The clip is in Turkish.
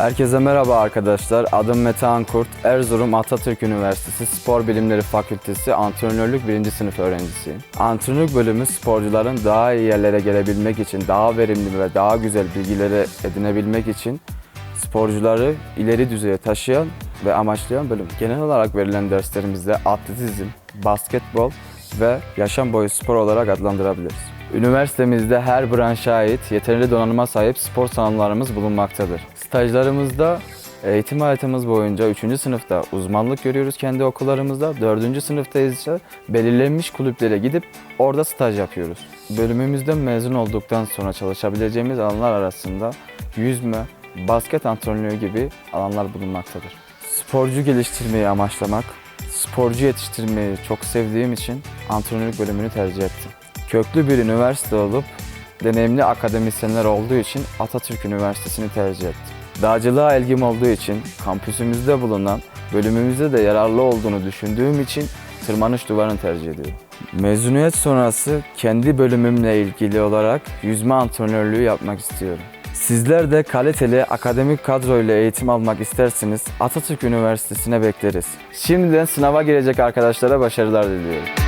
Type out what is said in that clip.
Herkese merhaba arkadaşlar. Adım Mete Ankurt. Erzurum Atatürk Üniversitesi Spor Bilimleri Fakültesi Antrenörlük 1. sınıf öğrencisiyim. Antrenörlük bölümü sporcuların daha iyi yerlere gelebilmek için, daha verimli ve daha güzel bilgileri edinebilmek için sporcuları ileri düzeye taşıyan ve amaçlayan bölüm. Genel olarak verilen derslerimizde atletizm, basketbol ve yaşam boyu spor olarak adlandırabiliriz. Üniversitemizde her branşa ait yeterli donanıma sahip spor salonlarımız bulunmaktadır. Stajlarımızda eğitim hayatımız boyunca 3. sınıfta uzmanlık görüyoruz kendi okullarımızda. 4. sınıfta ise belirlenmiş kulüplere gidip orada staj yapıyoruz. Bölümümüzden mezun olduktan sonra çalışabileceğimiz alanlar arasında yüzme, basket antrenörlüğü gibi alanlar bulunmaktadır. Sporcu geliştirmeyi amaçlamak, sporcu yetiştirmeyi çok sevdiğim için antrenörlük bölümünü tercih ettim. Köklü bir üniversite olup deneyimli akademisyenler olduğu için Atatürk Üniversitesi'ni tercih ettim. Dağcılığa ilgim olduğu için kampüsümüzde bulunan bölümümüzde de yararlı olduğunu düşündüğüm için tırmanış duvarını tercih ediyorum. Mezuniyet sonrası kendi bölümümle ilgili olarak yüzme antrenörlüğü yapmak istiyorum. Sizler de kaliteli akademik kadroyla eğitim almak isterseniz Atatürk Üniversitesi'ne bekleriz. Şimdiden sınava girecek arkadaşlara başarılar diliyorum.